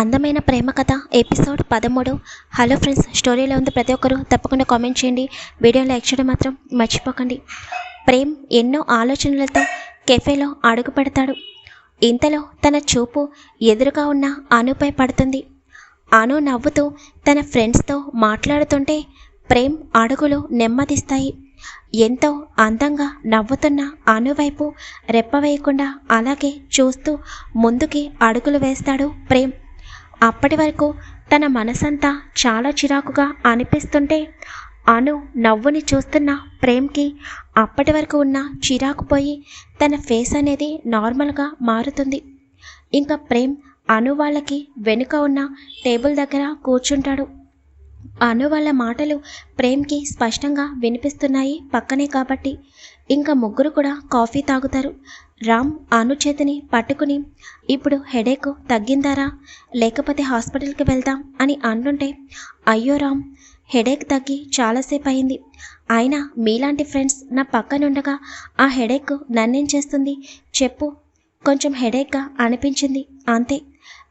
అందమైన ప్రేమ కథ ఎపిసోడ్ పదమూడు. హలో ఫ్రెండ్స్ స్టోరీలో ఉంది ప్రతి ఒక్కరూ తప్పకుండా కామెంట్ చేయండి. వీడియో లైక్ చేయడం మాత్రం మర్చిపోకండి. ప్రేమ్ ఎన్నో ఆలోచనలతో కెఫేలో అడుగు పెడతాడు ఇంతలో తన చూపు ఎదురుగా ఉన్న అనుపై పడుతుంది. అను నవ్వుతూ తన ఫ్రెండ్స్తో మాట్లాడుతుంటే ప్రేమ్ అడుగులు నెమ్మదిస్తాయి. ఎంతో అందంగా నవ్వుతున్న అనువైపు రెప్పవేయకుండా అలాగే చూస్తూ ముందుకి అడుగులు వేస్తాడు ప్రేమ్. అప్పటి వరకు తన మనసంతా చాలా చిరాకుగా అనిపిస్తుంటే అను నవ్వుని చూస్తున్న ప్రేమ్కి అప్పటి వరకు ఉన్న చిరాకు పోయి తన ఫేస్ అనేది నార్మల్గా మారుతుంది. ఇంకా ప్రేమ్ అను వాళ్ళకి వెనుక ఉన్న టేబుల్ దగ్గర కూర్చుంటాడు. అను వాళ్ళ మాటలు ప్రేమ్కి స్పష్టంగా వినిపిస్తున్నాయి పక్కనే కాబట్టి. ఇంకా ముగ్గురు కూడా కాఫీ తాగుతారు. రామ్ అను చేతిని పట్టుకుని ఇప్పుడు హెడేక్ తగ్గిందారా? లేకపోతే హాస్పిటల్కి వెళ్దాం అని అంటుంటే అయ్యో రామ్ హెడేక్ తగ్గి చాలాసేపు అయింది అయినా మీలాంటి ఫ్రెండ్స్ నా పక్కనుండగా ఆ హెడేక్ నన్నేం చేస్తుంది? చెప్పు. కొంచెం హెడేక్గా అనిపించింది. అంతే.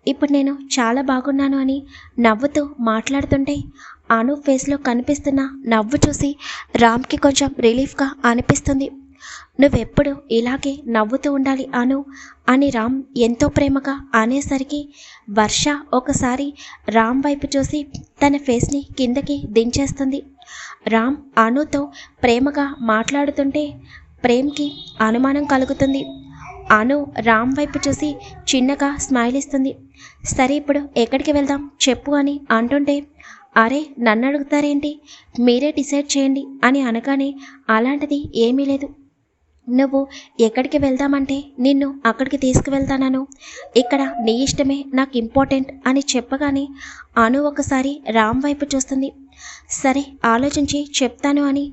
ఇప్పుడు నేను చాలా బాగున్నాను అని నవ్వుతూ మాట్లాడుతుంటే అను ఫేస్లో కనిపిస్తున్న నవ్వు చూసి రామ్కి కొంచెం రిలీఫ్గా అనిపిస్తుంది. నువ్వెప్పుడు ఇలాగే నవ్వుతూ ఉండాలి అను? అని రామ్ ఎంతో ప్రేమగా అనేసరికి వర్ష ఒకసారి రామ్ వైపు చూసి తన ఫేస్ని కిందకి దించేస్తుంది. రామ్ అనుతో ప్రేమగా మాట్లాడుతుంటే ప్రేమ్కి అనుమానం కలుగుతుంది. అను రామ్ వైపు చూసి చిన్నగా స్మైల్ ఇస్తుంది సరే ఇప్పుడు ఎక్కడికి వెళ్దాం చెప్పు అని అంటుంటే అరే నన్ను అడుగుతారేంటి మీరే డిసైడ్ చేయండి అని అనగానే అలాంటిది ఏమీ లేదు. నువ్వు ఎక్కడికి వెళ్దామంటే నిన్ను అక్కడికి తీసుకువెళ్తానను. ఇక్కడ నీ ఇష్టమే నాకు ఇంపార్టెంట్ అని చెప్పగానే అను ఒకసారి రామ్ వైపు చూస్తుంది. సరే ఆలోచించి చెప్తాను అని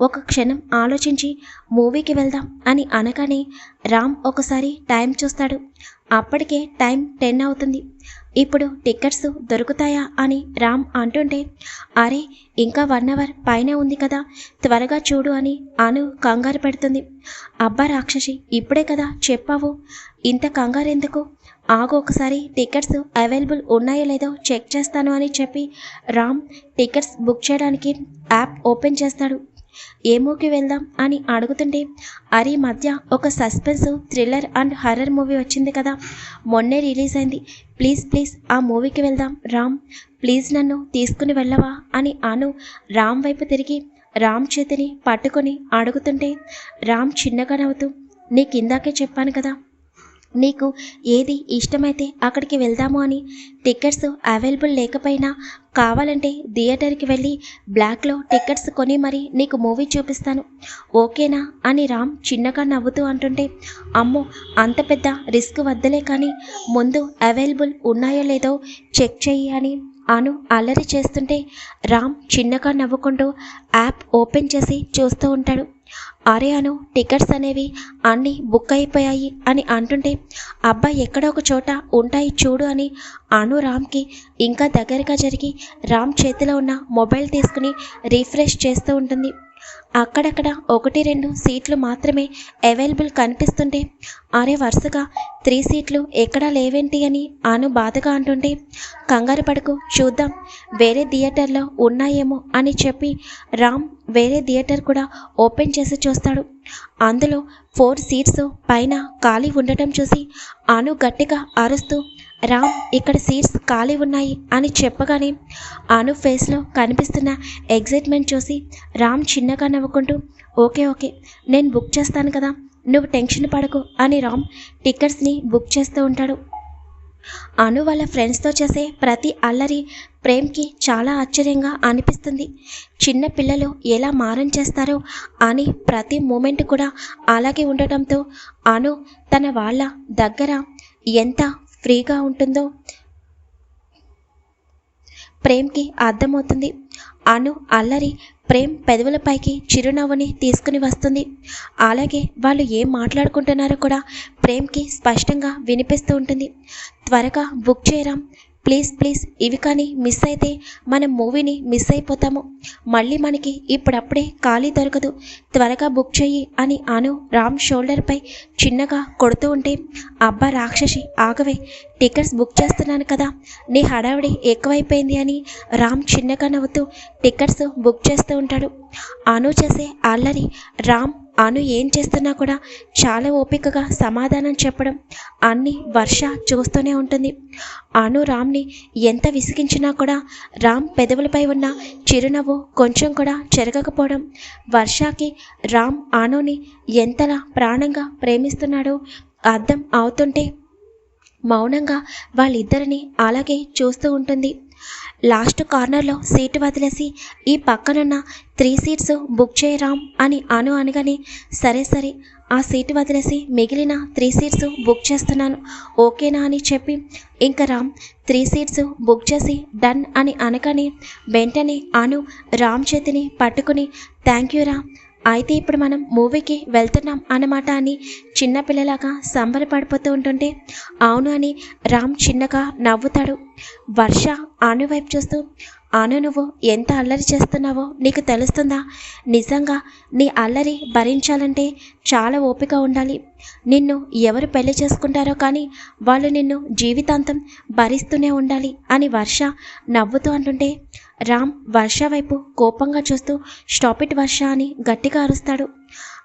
ఒక క్షణం ఆలోచించి మూవీకి వెళ్దాం అని అనగానే రామ్ ఒకసారి టైం చూస్తాడు. అప్పటికే టైం టెన్ అవుతుంది. ఇప్పుడు టికెట్స్ దొరుకుతాయా అని రామ్ అంటుంటే అరే ఇంకా వన్ అవర్ పైనే ఉంది కదా త్వరగా చూడు అని అను కంగారు పెడుతుంది. అబ్బా రాక్షసి ఇప్పుడే కదా చెప్పావు. ఇంత కంగారు ఎందుకు ఆగు ఒకసారి టికెట్స్ అవైలబుల్ ఉన్నాయో లేదో చెక్ చేస్తాను అని చెప్పి రామ్ టికెట్స్ బుక్ చేయడానికి యాప్ ఓపెన్ చేస్తాడు. ఏ మూవీకి వెళ్దాం అని అడుగుతుంటే అరే మధ్య ఒక suspense thriller and horror movie వచ్చింది కదా మొన్నే రిలీజ్ అయింది. ప్లీజ్ ప్లీజ్ ఆ మూవీకి వెళ్దాం రామ్. ప్లీజ్ నన్ను తీసుకుని వెళ్ళవా అని అను. రామ్ వైపు తిరిగి రామ్ చేతిని పట్టుకొని అడుగుతుంటే రామ్ చిన్నగా నవ్వుతూ నీకు ఇందాకే చెప్పాను కదా నీకు ఏది ఇష్టమైతే అక్కడికి వెళ్దాము అని టికెట్స్ అవైలబుల్ లేకపోయినా కావాలంటే థియేటర్కి వెళ్ళి బ్లాక్లో టికెట్స్ కొని మరి నీకు మూవీ చూపిస్తాను. ఓకేనా? అని రామ్ చిన్నగా నవ్వుతూ అంటుంటే అమ్మో అంత పెద్ద రిస్క్ వద్దలే కానీ ముందు అవైలబుల్ ఉన్నాయో లేదో చెక్ చెయ్యి అని అను అల్లరి చేస్తుంటే రామ్ చిన్నగా నవ్వుకుంటూ యాప్ ఓపెన్ చేసి చూస్తూ ఉంటాడు. అరే అను టికెట్స్ అనేవి అన్నీ బుక్ అయిపోయాయి అని అంటుంటే అబ్బాయి ఎక్కడో ఒక చోట ఉంటాయి చూడు అని అను రామ్కి ఇంకా దగ్గరగా జరిగి రామ్ చేతిలో ఉన్న మొబైల్ తీసుకుని రీఫ్రెష్ చేస్తూ ఉంటుంది. అక్కడక్కడ ఒకటి రెండు సీట్లు మాత్రమే అవైలబుల్ కనిపిస్తుంటే అరే వరుసగా త్రీ సీట్లు ఎక్కడా లేవేంటి అని ఆను బాధగా అంటుంటే కంగారు పడకు చూద్దాం. వేరే థియేటర్లో ఉన్నాయేమో అని చెప్పి రామ్ వేరే థియేటర్ కూడా ఓపెన్ చేసి చూస్తాడు. అందులో ఫోర్ సీట్స్ పైన ఖాళీ ఉండటం చూసి అను గట్టిగా అరుస్తూ రామ్ ఇక్కడ సీట్స్ ఖాళీ ఉన్నాయి అని చెప్పగానే అను ఫేస్లో కనిపిస్తున్న ఎగ్జైట్మెంట్ చూసి రామ్ చిన్నగా నవ్వుకుంటూ ఓకే ఓకే నేను బుక్ చేస్తాను కదా. నువ్వు టెన్షన్ పడకు అని రామ్ టికెట్స్ని బుక్ చేస్తూ ఉంటాడు. అను వాళ్ళ ఫ్రెండ్స్తో చేసే ప్రతి అల్లరి ప్రేమ్కి చాలా ఆశ్చర్యంగా అనిపిస్తుంది. చిన్న పిల్లలు ఎలా మారం చేస్తారో అని ప్రతి మూమెంట్ కూడా అలాగే ఉండటంతో అను తన వాళ్ళ దగ్గర ఎంత ఫ్రీగా ఉంటుందో ప్రేమ్కి అర్థమవుతుంది. అను అల్లరి ప్రేమ్ పెదవులపైకి చిరునవ్వుని తీసుకుని వస్తుంది. అలాగే వాళ్ళు ఏం మాట్లాడుకుంటున్నారో కూడా ప్రేమ్కి స్పష్టంగా వినిపిస్తూ ఉంటుంది. త్వరగా బుక్ చేయరాం. Please please. ఇవి కానీ మిస్ అయితే మనం మూవీని మిస్ అయిపోతాము. మళ్ళీ మనకి ఇప్పుడప్పుడే ఖాళీ దొరకదు. త్వరగా బుక్ చెయ్యి అని అను రామ్ షోల్డర్పై చిన్నగా కొడుతూ ఉంటే అబ్బా రాక్షసి ఆగవే. టికెట్స్ బుక్ చేస్తున్నాను కదా. నీ హడావిడి ఎక్కువైపోయింది అని రామ్ చిన్నగా నవ్వుతూ టికెట్స్ బుక్ చేస్తూ ఉంటాడు. అను చేసే అల్లరి రామ్ అను ఏం చేస్తున్నా కూడా చాలా ఓపికగా సమాధానం చెప్పడం అన్ని వర్ష చూస్తూనే ఉంటుంది. అను రామ్ని ఎంత విసిగించినా కూడా రామ్ పెదవులపై ఉన్న చిరునవ్వు కొంచెం కూడా చెరగకపోవడం వర్షకి రామ్ అనుని ఎంతలా ప్రాణంగా ప్రేమిస్తున్నాడో అర్థం అవుతుంటే మౌనంగా వాళ్ళిద్దరిని అలాగే చూస్తూ ఉంటుంది. లాస్ట్ కార్నర్లో సీటు వదిలేసి ఈ పక్కనున్న త్రీ సీట్స్ బుక్ చేయరామ్ అని అను అనగానే సరే సరే ఆ సీటు వదిలేసి మిగిలిన త్రీ సీట్స్ బుక్ చేస్తున్నాను. ఓకేనా అని చెప్పి ఇంకా రామ్ త్రీ సీట్స్ బుక్ చేసి డన్ అని అనగానే వెంటనే అను రామ్ చేతిని పట్టుకుని థ్యాంక్ యూ రామ్ అయితే ఇప్పుడు మనం మూవీకి వెళ్తున్నాం అన్నమాట అని చిన్నపిల్లలాగా సంబరపడిపోతూ ఉంటుంటే అవును అని రామ్ చిన్నగా నవ్వుతాడు. వర్ష అను వైపు చూస్తూ అను నువ్వు ఎంత అల్లరి చేస్తున్నావో నీకు తెలుస్తుందా? నిజంగా నీ అల్లరి భరించాలంటే చాలా ఓపిక ఉండాలి. నిన్ను ఎవరు పెళ్ళి చేసుకుంటారో కానీ వాళ్ళు నిన్ను జీవితాంతం భరిస్తూనే ఉండాలి అని వర్ష నవ్వుతూ అంటుంటే రామ్ వర్ష వైపు కోపంగా చూస్తూ స్టాప్ ఇట్ వర్ష అని గట్టిగా అరుస్తాడు.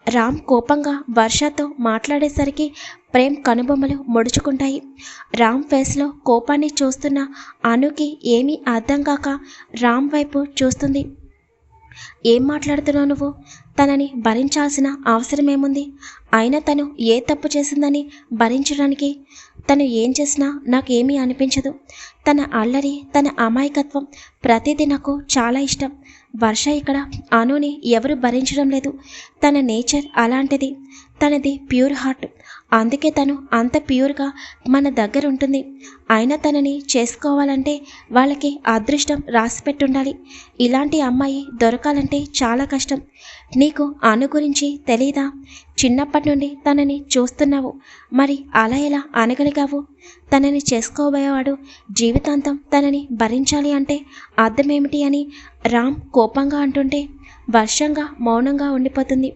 రామ్ కోపంగా వర్షతో మాట్లాడేసరికి ప్రేమ్ కనుబొమ్మలు ముడుచుకుంటాయి. రామ్ ఫేస్లో కోపాన్ని చూస్తున్న అనుకి ఏమీ అర్థం కాక రామ్ వైపు చూస్తుంది. ఏం మాట్లాడుతున్నావు నువ్వు? తనని భరించాల్సిన అవసరం ఏముంది అయినా తను ఏ తప్పు చేసిందని భరించడానికి తను ఏం చేసినా నాకేమీ అనిపించదు. తన అల్లరి తన అమాయకత్వం ప్రతిదీ నాకు చాలా ఇష్టం. వర్ష ఇక్కడ అనుని ఎవరు భరించడం లేదు. తన నేచర్ అలాంటిది. తనది ప్యూర్ హార్ట్. అందుకే తను అంత ప్యూర్గా మన దగ్గర ఉంటుంది అయినా తనని చేసుకోవాలంటే వాళ్ళకి అదృష్టం రాసిపెట్టుండాలి. ఇలాంటి అమ్మాయి దొరకాలంటే చాలా కష్టం. నీకు అను గురించి తెలీదా? చిన్నప్పటి నుండి తనని చూస్తున్నావు. మరి అలా ఎలా అనగలిగావు? తనని చేసుకోబోయేవాడు జీవితాంతం తనని భరించాలి అంటే అర్థమేమిటి అని రామ్ కోపంగా అంటుంటే వర్షంగా మౌనంగా ఉండిపోతుంది.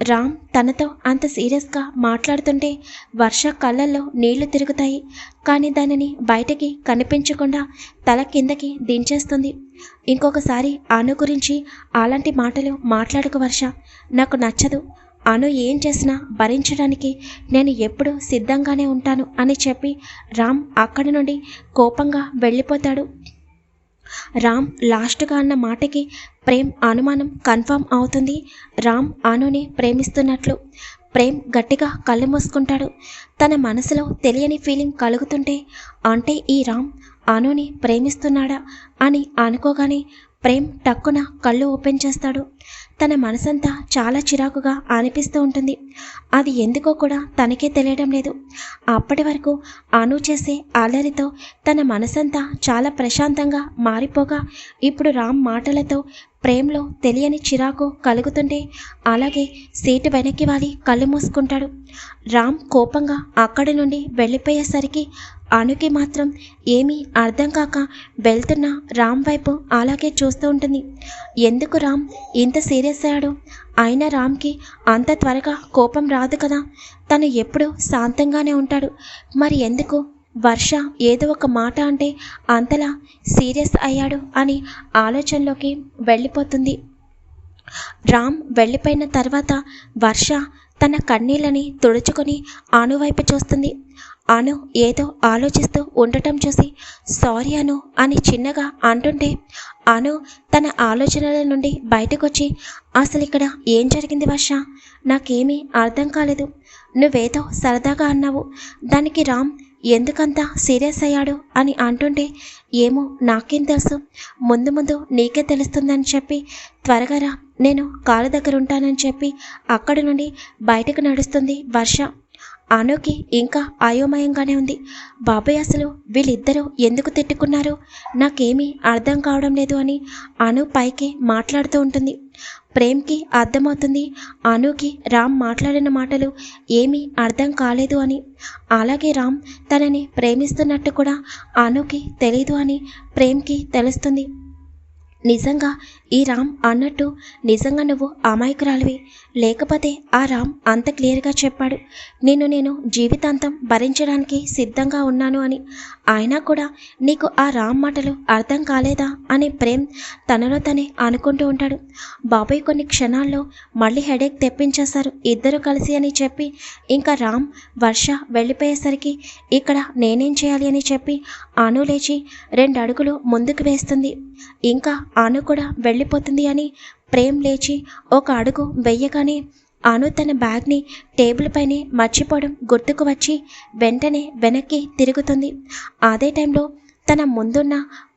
రామ్ తనతో అంత సీరియస్గా మాట్లాడుతుంటే వర్ష కళ్ళల్లో నీళ్ళు తిరుగుతాయి. కానీ దానిని బయటకి కనిపించకుండా తల కిందకి దించేస్తుంది. ఇంకొకసారి అను గురించి అలాంటి మాటలు మాట్లాడక వర్ష. నాకు నచ్చదు. అను ఏం చేసినా భరించడానికి నేను ఎప్పుడూ సిద్ధంగానే ఉంటాను అని చెప్పి రామ్ అక్కడి నుండి కోపంగా వెళ్ళిపోతాడు. రామ్ లాస్ట్గా అన్న మాటకి ప్రేమ్ అనుమానం కన్ఫర్మ్ అవుతుంది. రామ్ అనుని ప్రేమిస్తున్నట్లు. ప్రేమ్ గట్టిగా కళ్ళు మూసుకుంటాడు. తన మనసులో తెలియని ఫీలింగ్ కలుగుతుంటే అంటే ఈ రామ్ అనుని ప్రేమిస్తున్నాడా అని అనుకోగానే ప్రేమ్ టక్కున కళ్ళు ఓపెన్ చేస్తాడు. తన మనసంతా చాలా చిరాకుగా అనిపిస్తూ ఉంటుంది. అది ఎందుకో కూడా తనకే తెలియడం లేదు. అప్పటి వరకు అను చేసే అల్లరితో తన మనసంతా చాలా ప్రశాంతంగా మారిపోగా ఇప్పుడు రామ్ మాటలతో ప్రేమలో తెలియని చిరాకు కలుగుతుంటే అలాగే సీటు వెనక్కి వాలి కళ్ళు మూసుకుంటాడు. రామ్ కోపంగా అక్కడి నుండి వెళ్ళిపోయేసరికి అనుకి మాత్రం ఏమీ అర్థం కాక వెళ్తున్న రామ్ వైపు అలాగే చూస్తూ ఉంటుంది. ఎందుకు రామ్ ఇంత సీరియస్ అయ్యాడు? అయినా రామ్కి అంత త్వరగా కోపం రాదు కదా. తను ఎప్పుడూ శాంతంగానే ఉంటాడు. మరి ఎందుకు? వర్ష ఏదో ఒక మాట అంటే అంతలా సీరియస్ అయ్యాడు అని ఆలోచనలోకి వెళ్ళిపోతుంది. రామ్ వెళ్ళిపోయిన తర్వాత వర్ష తన కన్నీళ్ళని తుడుచుకొని అనువైపు చూస్తుంది. అను ఏదో ఆలోచిస్తూ ఉండటం చూసి సారీ అను అని చిన్నగా అంటుంటే అను తన ఆలోచనల నుండి బయటకొచ్చి అసలు ఇక్కడ ఏం జరిగింది వర్ష? నాకేమీ అర్థం కాలేదు. నువ్వేదో సరదాగా అన్నావు. దానికి రామ్ ఎందుకంత సీరియస్ అయ్యాడు? అని అంటుంటే ఏమో నాకేం తెలుసు. ముందు ముందు నీకే తెలుస్తుందని చెప్పి త్వరగా రా. నేను కాలు దగ్గర ఉంటానని చెప్పి అక్కడి నుండి బయటకు నడుస్తుంది వర్ష. అనుకి ఇంకా అయోమయంగానే ఉంది. బాబాయ్ అసలు వీళ్ళిద్దరూ ఎందుకు తిట్టుకున్నారు నాకేమీ అర్థం కావడం లేదు అని అను పైకి మాట్లాడుతూ ఉంటుంది. ప్రేమ్కి అర్థమవుతుంది. అనుకి రామ్ మాట్లాడిన మాటలు ఏమీ అర్థం కాలేదు అని. అలాగే రామ్ తనని ప్రేమిస్తున్నట్టు కూడా అనుకి తెలీదు అని ప్రేమ్కి తెలుస్తుంది. నిజంగా ఈ రామ్ అన్నట్టు నిజంగా నువ్వు అమాయకురాలివి. లేకపోతే ఆ రామ్ అంత క్లియర్గా చెప్పాడు. నిన్ను నేను జీవితాంతం భరించడానికి సిద్ధంగా ఉన్నాను అని. అయినా కూడా నీకు ఆ రామ్ మాటలు అర్థం కాలేదా అని ప్రేమ్ తనలో తనే అనుకుంటూ ఉంటాడు. బాబాయ్ కొన్ని క్షణాల్లో మళ్ళీ హెడేక్ తెప్పించేశారు ఇద్దరు కలిసి అని చెప్పి. ఇంకా రామ్ వర్ష వెళ్ళిపోయేసరికి ఇక్కడ నేనేం చేయాలి అని చెప్పి అను లేచి రెండు అడుగులు ముందుకు వేస్తుంది. ఇంకా అను కూడా వెళ్ళి వెళ్ళిపోతుంది అని ప్రేమ్ లేచి ఒక అడుగు వెయ్యగానే అను తన బ్యాగ్ని టేబుల్ పైనే మర్చిపోవడం గుర్తుకు వచ్చి వెంటనే వెనక్కి తిరుగుతుంది. అదే టైంలో తన ముందున్న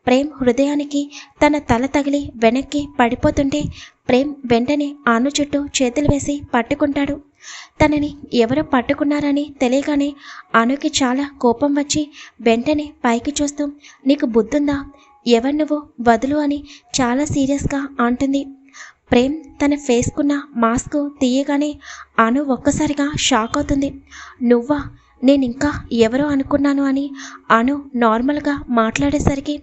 ప్రేమ్ హృదయానికి తన తల తగిలి వెనక్కి పడిపోతుంటే ప్రేమ్ వెంటనే అను చుట్టూ చేతులు వేసి పట్టుకుంటాడు. తనని ఎవరు పట్టుకున్నారని తెలియగానే అనుకి చాలా కోపం వచ్చి వెంటనే పైకి చూస్తూ నీకు బుద్ధుందా? ఎవరు నువ్వు వదులు అని చాలా సీరియస్గా అంటుంది. ప్రేమ్ తన ఫేస్కున్న మాస్క్ తీయగానే అను ఒక్కసారిగా షాక్ అవుతుంది. నువ్వా? నేను ఇంకా ఎవరో అనుకున్నాను అని అను నార్మల్గా మాట్లాడేసరికి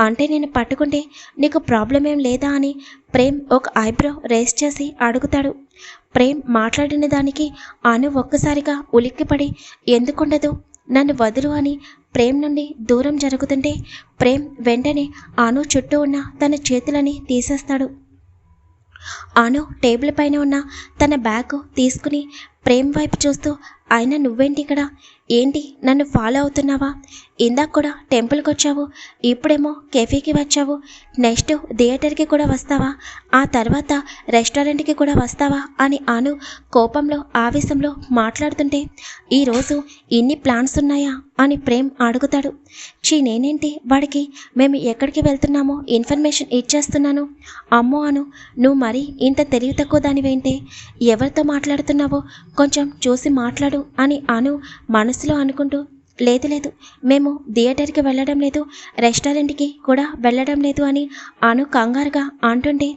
అంటే నేను పట్టుకుంటే నీకు ప్రాబ్లం ఏం లేదా అని ప్రేమ్ ఒక ఐబ్రో రేస్ చేసి అడుగుతాడు. ప్రేమ్ మాట్లాడిన దానికి అను ఒక్కసారిగా ఉలిక్కిపడి ఎందుకుండదు? నన్ను వదులు అని ప్రేమ్ నుండి దూరం జరుగుతుంటే ప్రేమ్ వెంటనే ఆను చుట్టూ ఉన్న తన చేతులని తీసేస్తాడు. ఆను టేబుల్ పైన ఉన్న తన బ్యాగ్ తీసుకుని ప్రేమ్ వైపు చూస్తూ అయినా నువ్వేంటి ఇక్కడ? ఏంటి? నన్ను ఫాలో అవుతున్నావా? ఇందాక కూడా టెంపుల్కి వచ్చావు. ఇప్పుడేమో కెఫేకి వచ్చావు. నెక్స్ట్ థియేటర్కి కూడా వస్తావా? ఆ తర్వాత రెస్టారెంట్కి కూడా వస్తావా? అని అను కోపంలో ఆవేశంలో మాట్లాడుతుంటే ఈరోజు ఇన్ని ప్లాన్స్ ఉన్నాయా? అని ప్రేమ్ అడుగుతాడు. చీ నేనేంటి? వాడికి మేము ఎక్కడికి వెళ్తున్నామో ఇన్ఫర్మేషన్ ఇచ్చేస్తున్నాను. అమ్మో అను నువ్వు మరీ ఇంత తెలివి తక్కువ దానివేంటే? ఎవరితో మాట్లాడుతున్నావో కొంచెం చూసి మాట్లాడు. అని అను మనసులో అనుకుంటూ లేదు లేదు మేము థియేటర్కి వెళ్ళడం లేదు రెస్టారెంట్కి కూడా వెళ్ళడం లేదు అని అను కంగారుగా అంటుంటే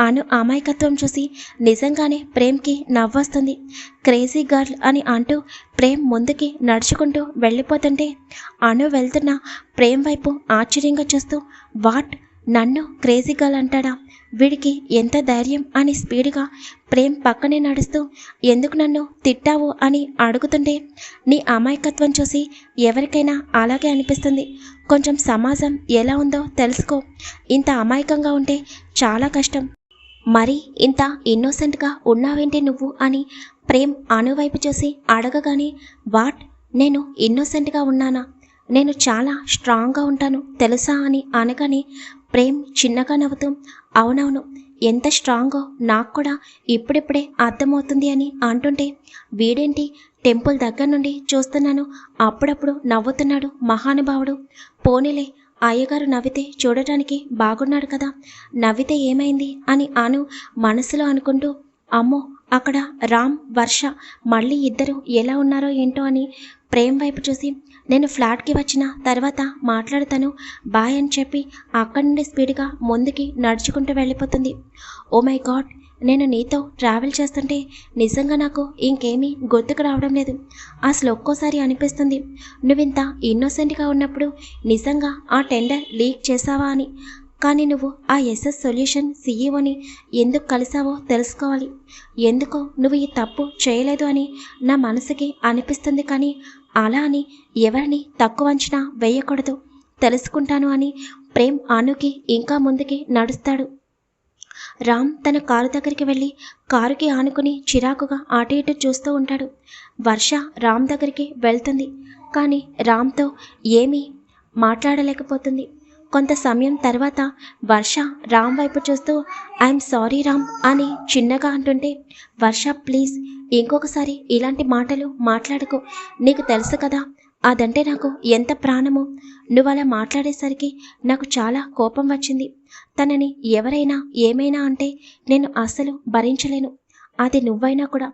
అను అమాయకత్వం చూసి నిజంగానే ప్రేమ్కి నవ్వొస్తుంది. క్రేజీ గర్ల్ అని అంటూ ప్రేమ్ ముందుకి నడుచుకుంటూ వెళ్ళిపోతుంటే అను వెళ్తున్న ప్రేమ్ వైపు ఆశ్చర్యంగా చూస్తూ వాట్? నన్ను క్రేజీ గర్ల్ అంటాడా? వీడికి ఎంత ధైర్యం అని స్పీడ్గా ప్రేమ్ పక్కనే నడుస్తూ ఎందుకు నన్ను తిట్టావు? అని అడుగుతుంటే నీ అమాయకత్వం చూసి ఎవరికైనా అలాగే అనిపిస్తుంది. కొంచెం సమాజం ఎలా ఉందో తెలుసుకో. ఇంత అమాయకంగా ఉంటే చాలా కష్టం. మరి ఇంత ఇన్నోసెంట్గా ఉన్నావేంటి నువ్వు? అని ప్రేమ్ అనువైపు చూసి అడగగానే వాట్? నేను ఇన్నోసెంట్గా ఉన్నానా? నేను చాలా స్ట్రాంగ్గా ఉంటాను తెలుసా? అని అనగానే ప్రేమ్ చిన్నగా నవ్వుతూ అవునవును ఎంత స్ట్రాంగో నాకు కూడా ఇప్పుడిప్పుడే అర్థమవుతుంది అని అంటుంటే వీడేంటి టెంపుల్ దగ్గర నుండి చూస్తున్నాను అప్పుడప్పుడు నవ్వుతున్నాడు మహానుభావుడు. పోనీలే అయ్యగారు నవ్వితే చూడటానికి బాగున్నాడు కదా నవ్వితే ఏమైంది అని అను మనసులో అనుకుంటూ అమ్మో అక్కడ రామ్ వర్ష మళ్ళీ ఇద్దరు ఎలా ఉన్నారో ఏంటో అని ప్రేమ్ వైపు చూసి నేను ఫ్లాట్కి వచ్చిన తర్వాత మాట్లాడతాను బాయ్ అని చెప్పి అక్కడి నుండి స్పీడ్గా ముందుకి నడుచుకుంటూ వెళ్ళిపోతుంది. ఓ మై గాడ్ నేను నీతో ట్రావెల్ చేస్తుంటే నిజంగా నాకు ఇంకేమీ గుర్తుకు రావడం లేదు. అసలు ఒక్కోసారి అనిపిస్తుంది నువ్వింత ఇన్నోసెంట్గా ఉన్నప్పుడు నిజంగా ఆ టెండర్ లీక్ చేసావా అని. కానీ నువ్వు ఆ ఎస్ఎస్ సొల్యూషన్ సీఈఓని ఎందుకు కలిసావో తెలుసుకోవాలి. ఎందుకో నువ్వు ఈ తప్పు చేయలేదు అని నా మనసుకి అనిపిస్తుంది కానీ అలా అని ఎవరిని తక్కువ అంచనా వేయకూడదు. తెలుసుకుంటాను అని ప్రేమ్ ఆనుకి ఇంకా ముందుకి నడుస్తాడు. రామ్ తన కారు దగ్గరికి వెళ్ళి కారుకి ఆనుకుని చిరాకుగా అటు ఇటు చూస్తూ ఉంటాడు. వర్ష రామ్ దగ్గరికి వెళ్తుంది. కానీ రామ్తో ఏమీ మాట్లాడలేకపోతుంది. కొంత సమయం తర్వాత వర్ష రామ్ వైపు చూస్తూ ఐఎమ్ సారీ రామ్ అని చిన్నగా అంటుంటే వర్ష ప్లీజ్ ఇంకొకసారి ఇలాంటి మాటలు మాట్లాడుకో. నీకు తెలుసు కదా అదంటే నాకు ఎంత ప్రాణమో. నువ్వు అలా మాట్లాడేసరికి నాకు చాలా కోపం వచ్చింది. తనని ఎవరైనా ఏమైనా అంటే నేను అస్సలు భరించలేను. అది నువ్వైనా కూడా.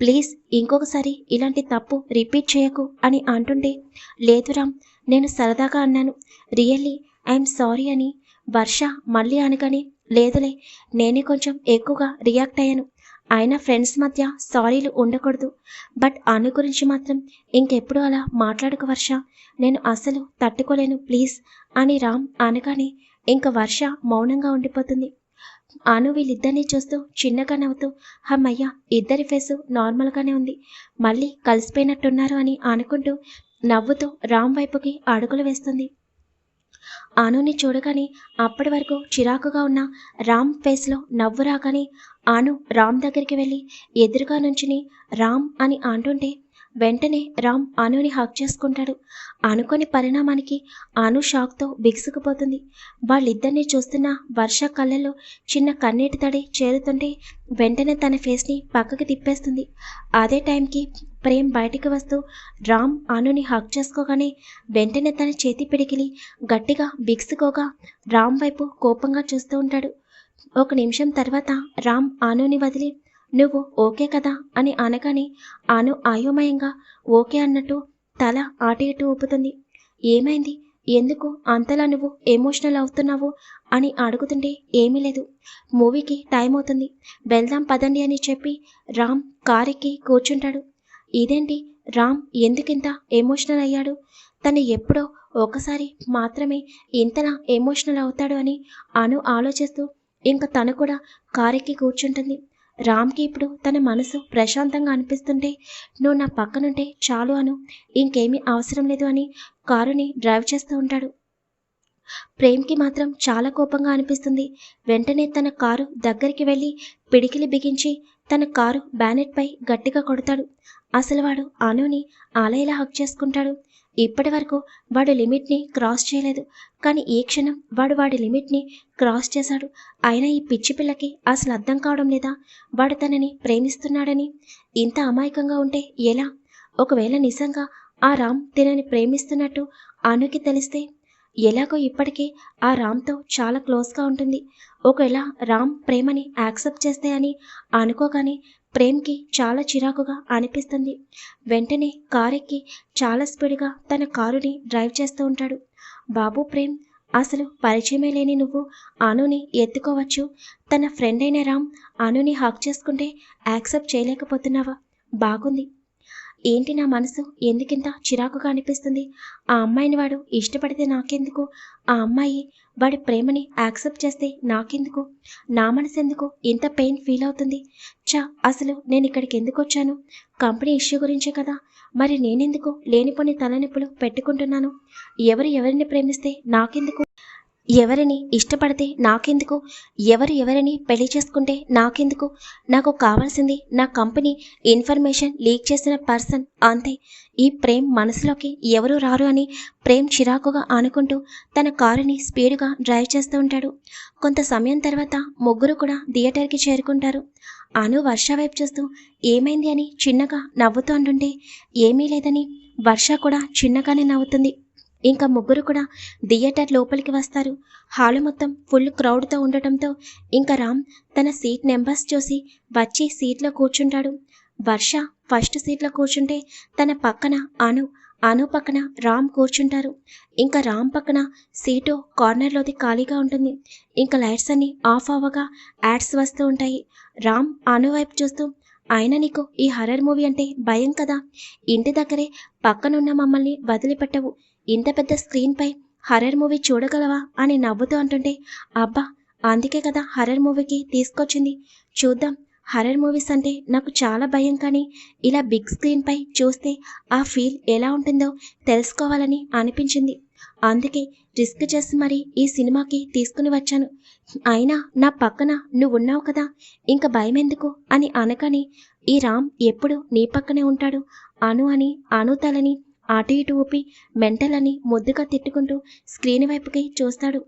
ప్లీజ్ ఇంకొకసారి ఇలాంటి తప్పు రిపీట్ చేయకు అని అంటుండే లేదు రామ్ నేను సరదాగా అన్నాను. రియల్లీ ఐఎమ్ సారీ అని. వర్ష మళ్ళీ అనగానే లేదులే నేనే కొంచెం ఎక్కువగా రియాక్ట్ అయ్యాను. అయినా ఫ్రెండ్స్ మధ్య సారీలు ఉండకూడదు. బట్ అను గురించి మాత్రం ఇంకెప్పుడు అలా మాట్లాడక వర్ష. నేను అసలు తట్టుకోలేను ప్లీజ్. అని రామ్ అనగానే ఇంక వర్ష మౌనంగా ఉండిపోతుంది. అను వీళ్ళిద్దరినీ చూస్తూ చిన్నగా నవ్వుతూ హమ్మయ్య ఇద్దరి ఫేసు నార్మల్గానే ఉంది. మళ్ళీ కలిసిపోయినట్టున్నారు అని అనుకుంటూ నవ్వుతూ రామ్ వైపుకి అడుగులు వేస్తుంది. ఆనుని చూడగానే అప్పటి వరకు చిరాకుగా ఉన్న రామ్ ఫేస్లో నవ్వు రాగానే ఆను రామ్ దగ్గరికి వెళ్ళి ఎదురుగా నుంచుని రామ్ అని అంటుంటే వెంటనే రామ్ అనుని హక్ చేసుకుంటాడు. అనుకోని పరిణామానికి అను షాక్తో బిగుసుకుపోతుంది. వాళ్ళిద్దరిని చూస్తున్న వర్ష కళ్ళల్లో చిన్న కన్నీటి తడి చేరుతుంటే వెంటనే తన ఫేస్ని పక్కకి తిప్పేస్తుంది. అదే టైంకి ప్రేమ్ బయటికి వస్తూ రామ్ అనుని హక్ చేసుకోగానే వెంటనే తన చేతి పిడికిలి గట్టిగా బిగుసుకోగా రామ్ వైపు కోపంగా చూస్తూ ఉంటాడు. ఒక నిమిషం తర్వాత రామ్ అనుని వదిలి నువ్వు ఓకే కదా అని అనగానే అను అయోమయంగా ఓకే అన్నట్టు తల అటు ఇటు ఊపుతుంది. ఏమైంది? ఎందుకు అంతలా నువ్వు ఎమోషనల్ అవుతున్నావు అని అడుగుతుంటే ఏమీ లేదు. మూవీకి టైం అవుతుంది. వెళ్దాం పదండి అని చెప్పి రామ్ కారెక్కి కూర్చుంటాడు. ఇదేంటి? రామ్ ఎందుకింత ఎమోషనల్ అయ్యాడు? తను ఎప్పుడో ఒకసారి మాత్రమే ఇంతలా ఎమోషనల్ అవుతాడు అని అను ఆలోచిస్తూ ఇంకా తను కూడా కారెక్కి కూర్చుంటుంది. రామ్కి ఇప్పుడు తన మనసు ప్రశాంతంగా అనిపిస్తుంటే నువ్వు నా పక్కనుంటే చాలు అను. ఇంకేమీ అవసరం లేదు అని కారుని డ్రైవ్ చేస్తూ ఉంటాడు. ప్రేమ్కి మాత్రం చాలా కోపంగా అనిపిస్తుంది. వెంటనే తన కారు దగ్గరికి వెళ్ళి పిడికిలి బిగించి తన కారు బ్యానెట్పై గట్టిగా కొడతాడు. అసలు వాడు అనుని ఆలయలా హక్ చేసుకుంటాడు. ఇప్పటి వరకు వాడు లిమిట్ని క్రాస్ చేయలేదు. కానీ ఈ క్షణం వాడు వాడి లిమిట్ని క్రాస్ చేశాడు. అయినా ఈ పిచ్చి పిల్లకి అసలు అర్థం కావడం లేదా? వాడు తనని ప్రేమిస్తున్నాడని ఇంత అమాయకంగా ఉంటే ఎలా? ఒకవేళ నిజంగా ఆ రామ్ తినని ప్రేమిస్తున్నట్టు అనుకి తెలిస్తే ఎలాగో ఇప్పటికే ఆ రామ్తో చాలా క్లోజ్గా ఉంటుంది. ఒకవేళ రామ్ ప్రేమని యాక్సెప్ట్ చేస్తే అని అనుకోగానే ప్రేమ్కి చాలా చిరాకుగా అనిపిస్తుంది. వెంటనే కారెక్కి చాలా స్పీడ్గా తన కారుని డ్రైవ్ చేస్తూ ఉంటాడు. బాబు ప్రేమ్ అసలు పరిచయమే లేని నువ్వు అనుని ఎత్తుకోవచ్చు. తన ఫ్రెండ్ అయిన రామ్ అనుని హక్ చేసుకుంటే యాక్సెప్ట్ చేయలేకపోతున్నావా? బాగుంది. ఏంటి నా మనసు? ఎందుకింత చిరాకుగా అనిపిస్తుంది? ఆ అమ్మాయిని వాడు ఇష్టపడితే నాకెందుకు? ఆ అమ్మాయి వాడి ప్రేమని యాక్సెప్ట్ చేస్తే నాకెందుకు? నా మనసు ఎందుకు ఇంత పెయిన్ ఫీల్ అవుతుంది? చా అసలు నేను ఇక్కడికి ఎందుకు వచ్చాను? కంపెనీ ఇష్యూ గురించే కదా? మరి నేనెందుకు లేనిపోని తలనొప్పులు పెట్టుకుంటున్నాను? ఎవరు ఎవరిని ప్రేమిస్తే నాకెందుకు? ఎవరిని ఇష్టపడితే నాకెందుకు? ఎవరు ఎవరిని పెళ్ళి చేసుకుంటే నాకెందుకు? నాకు కావాల్సింది నా కంపెనీ ఇన్ఫర్మేషన్ లీక్ చేసిన పర్సన్ అంతే. ఈ ప్రేమ్ మనసులోకి ఎవరు రారు అని ప్రేమ్ చిరాకుగా అనుకుంటూ తన కారుని స్పీడ్గా డ్రైవ్ చేస్తూ ఉంటాడు. కొంత సమయం తర్వాత ముగ్గురు కూడా థియేటర్కి చేరుకుంటారు. అను వర్ష వైపు చూస్తూ ఏమైంది అని చిన్నగా నవ్వుతూ అంటుంటే ఏమీ లేదని వర్ష కూడా చిన్నగానే నవ్వుతుంది. ఇంకా ముగ్గురు కూడా థియేటర్ లోపలికి వస్తారు. హాలు మొత్తం ఫుల్ క్రౌడ్తో ఉండటంతో ఇంకా రామ్ తన సీట్ నెంబర్స్ చూసి వచ్చి సీట్లో కూర్చుంటాడు. వర్ష ఫస్ట్ సీట్లో కూర్చుంటే తన పక్కన అను అను పక్కన రామ్ కూర్చుంటారు. ఇంకా రామ్ పక్కన సీటు కార్నర్లోది ఖాళీగా ఉంటుంది. ఇంకా లైట్స్ అన్ని ఆఫ్ అవ్వగా యాడ్స్ వస్తూ ఉంటాయి. రామ్ అను వైపు చూస్తూ అయినా నీకు ఈ హర్రర్ మూవీ అంటే భయం కదా? ఇంటి దగ్గరే పక్కనున్న మమ్మల్ని వదిలిపెట్టవు. ఇంత పెద్ద స్క్రీన్పై హర్రర్ మూవీ చూడగలవా అని నవ్వుతూ అంటుంటే అబ్బా అందుకే కదా హర్రర్ మూవీకి తీసుకొచ్చింది. చూద్దాం హర్రర్ మూవీస్ అంటే నాకు చాలా భయం కానీ ఇలా బిగ్ స్క్రీన్పై చూస్తే ఆ ఫీల్ ఎలా ఉంటుందో తెలుసుకోవాలని అనిపించింది. అందుకే రిస్క్ చేసి మరి ఈ సినిమాకి తీసుకుని వచ్చాను. అయినా నా పక్కన నువ్వు ఉన్నావు కదా ఇంక భయం ఎందుకు అని అనకని ఈ రామ్ ఎప్పుడు నీ పక్కనే ఉంటాడు అను అని అను తలని అటు ఇటు ఊపి మెంటల్ అని ముద్దుగా తిట్టుకుంటూ స్క్రీన్ వైపుకి చూస్తాడు.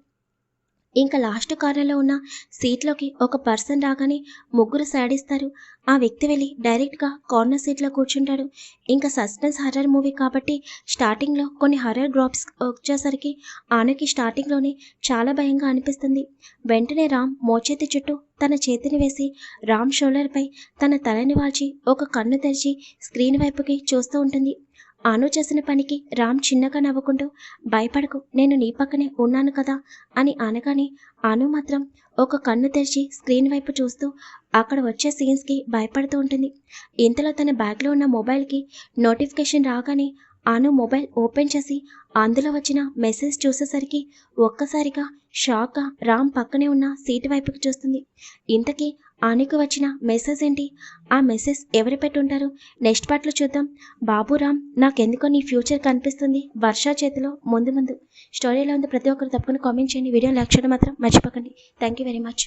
ఇంకా లాస్ట్ కార్నర్లో ఉన్న సీట్లోకి ఒక పర్సన్ రాగానే ముగ్గురు సాడిస్తారు ఆ వ్యక్తి వెళ్ళి డైరెక్ట్గా కార్నర్ సీట్లో కూర్చుంటాడు. ఇంకా సస్పెన్స్ హర్రర్ మూవీ కాబట్టి స్టార్టింగ్లో కొన్ని హర్రర్ డ్రాప్స్ వచ్చేసరికి ఆనకి స్టార్టింగ్లోనే చాలా భయంగా అనిపిస్తుంది. వెంటనే రామ్ మోచేతి చుట్టూ తన చేతిని వేసి రామ్ షోల్డర్పై తన తలని వాల్చి ఒక కన్ను తెరిచి స్క్రీన్ వైపుకి చూస్తూ ఉంటుంది. ఆను చేసిన పనికి రామ్ చిన్నగా నవ్వుకుంటూ భయపడకు నేను నీ పక్కనే ఉన్నాను కదా అని అనగానే అను మాత్రం ఒక కన్ను తెరిచి స్క్రీన్ వైపు చూస్తూ అక్కడ వచ్చే సీన్స్కి భయపడుతూ ఉంటుంది. ఇంతలో తన బ్యాగ్లో ఉన్న మొబైల్కి నోటిఫికేషన్ రాగానే అను మొబైల్ ఓపెన్ చేసి అందులో వచ్చిన మెసేజ్ చూసేసరికి ఒక్కసారిగా షాక్గా రామ్ పక్కనే ఉన్న సీటు వైపుకి చూస్తుంది. ఇంతకీ ఆనుకు వచ్చిన మెసేజ్ ఏంటి? ఆ మెసేజ్ ఎవరు పెట్టుంటారు? నెక్స్ట్ పార్ట్లో చూద్దాం. బాబురామ్ నాకెందుకో నీ ఫ్యూచర్ కనిపిస్తుంది. వర్ష చేతిలో ముందు ముందు. స్టోరీలో ఉంది ప్రతి ఒక్కరు తప్పకుండా కామెంట్ చేయండి. వీడియో లైక్ చేయడం మాత్రం మర్చిపోకండి. Thank you very much